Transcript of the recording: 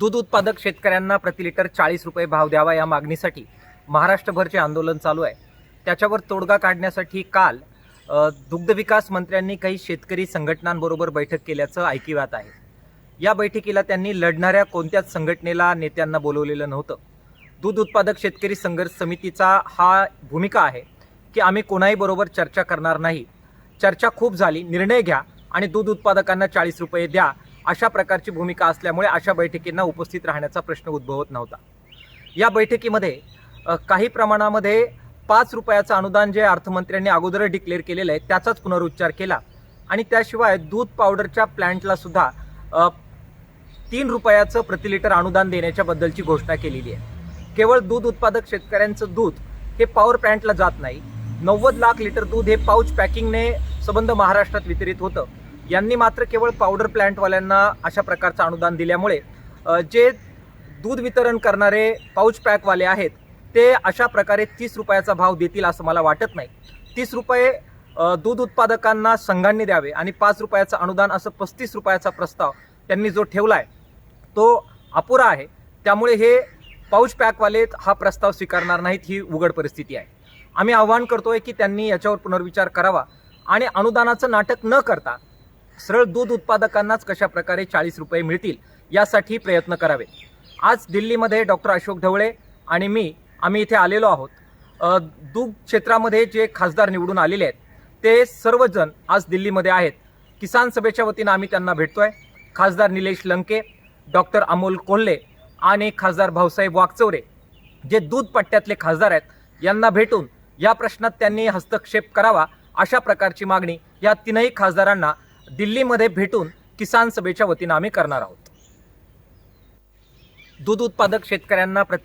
दूध उत्पादक शेतकऱ्यांना प्रति लिटर चाळीस रुपये भाव द्यावा या मागणीसाठी महाराष्ट्रभरचे आंदोलन चालू आहे. त्याच्यावर तोडगा काढण्यासाठी काल दुग्धविकास मंत्र्यांनी काही शेतकरी संघटनांबरोबर बैठक केल्याचं ऐकिवात आहे. या बैठकीला त्यांनी लढणाऱ्या कोणत्याच संघटनेला नेत्यांना बोलवलेलं नव्हतं. दूध उत्पादक शेतकरी संघर्ष समितीचा हा भूमिका आहे की आम्ही कोणाही बरोबर चर्चा करणार नाही. चर्चा खूप झाली निर्णय घ्या आणि दूध उत्पादकांना चाळीस रुपये द्या. अशा प्रकारची भूमिका असल्यामुळे अशा बैठकींना उपस्थित राहण्याचा प्रश्न उद्भवत नव्हता. या बैठकीमध्ये काही प्रमाणामध्ये पाच रुपयाचं अनुदान जे अर्थमंत्र्यांनी अगोदर डिक्लेअर केलेलं आहे त्याचाच पुनरुच्चार केला. आणि त्याशिवाय दूध पावडरच्या प्लॅन्टला सुद्धा तीन रुपयाचं प्रति लिटर अनुदान देण्याच्याबद्दलची घोषणा केलेली आहे. केवळ दूध उत्पादक शेतकऱ्यांचं दूध हे पॉवर प्लॅन्टला जात नाही. नव्वद लाख लिटर दूध हे पाऊच पॅकिंगने संबंध महाराष्ट्रात वितरित होतं. यांनी मात्र केवळ पावडर प्लॅन्टवाल्यांना अशा प्रकारचं अनुदान दिल्यामुळे जे दूध वितरण करणारे पाऊच पॅकवाले आहेत ते अशा प्रकारे तीस रुपयाचा भाव देतील असं मला वाटत नाही. तीस रुपये दूध उत्पादकांना संघांनी द्यावे आणि पाच रुपयाचं अनुदान असं पस्तीस रुपयाचा प्रस्ताव त्यांनी जो ठेवला आहे तो अपुरा आहे. त्यामुळे हे पाऊच पॅकवाले हा प्रस्ताव स्वीकारणार नाहीत ही उघड परिस्थिती आहे. आम्ही आवाहन करतोय की त्यांनी याच्यावर पुनर्विचार करावा आणि अनुदानाचं नाटक न करता सरळ दूध उत्पादकांनाच कशा प्रकारे चाळीस रुपये मिळतील यासाठी प्रयत्न करावे. आज दिल्लीमध्ये डॉक्टर अशोक ढवळे आणि मी आम्ही इथे आलेलो आहोत. दूध क्षेत्रामध्ये जे खासदार निवडून आलेले आहेत ते सर्वजण आज दिल्लीमध्ये आहेत. किसान सभेच्या वतीनं आम्ही त्यांना भेटतोय. खासदार निलेश लंके डॉक्टर अमोल कोल्हे आणि खासदार भाऊसाहेब वागचौरे जे दूध पट्ट्यातले खासदार आहेत यांना भेटून या प्रश्नात त्यांनी हस्तक्षेप करावा अशा प्रकारची मागणी या तीनही खासदारांना दिल्लीमध्ये भेटून किसान सभेच्या वतीनं आम्ही करणार आहोत. दूध उत्पादक शेतकऱ्यांना प्रति